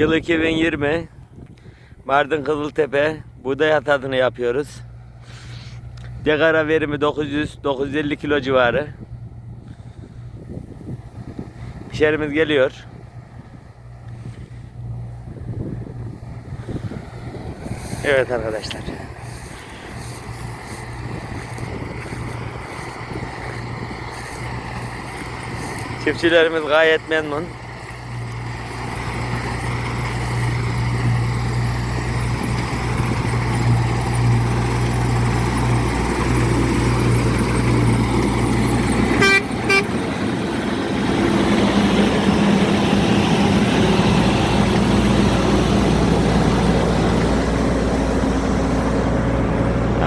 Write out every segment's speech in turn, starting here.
Yıl 2020 Mardin Kızıltepe buğday hasatını yapıyoruz. Degara verimi 900-950 kilo civarı. Pişerimiz geliyor. Evet arkadaşlar. Çiftçilerimiz gayet memnun.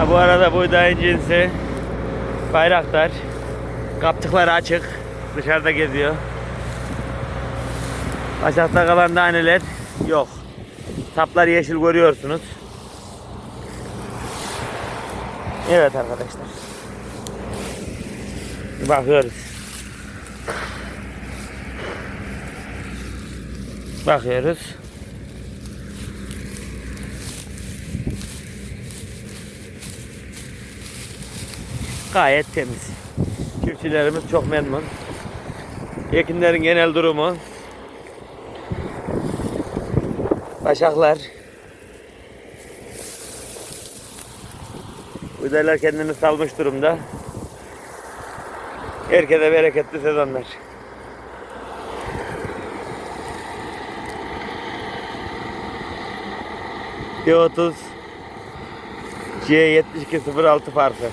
Bu arada buğdayın cinsi bayraktar. Kaptıkları açık. Dışarıda geziyor. Başakta kalan daneler yok. Saplar yeşil görüyorsunuz. Evet arkadaşlar. Bakıyoruz. Bakıyoruz. Gayet temiz. Çiftçilerimiz çok memnun. Ekinlerin genel durumu. Başaklar. Buğdaylar kendini salmış durumda. Herkese bereketli sezonlar. D30 C7206 farkı.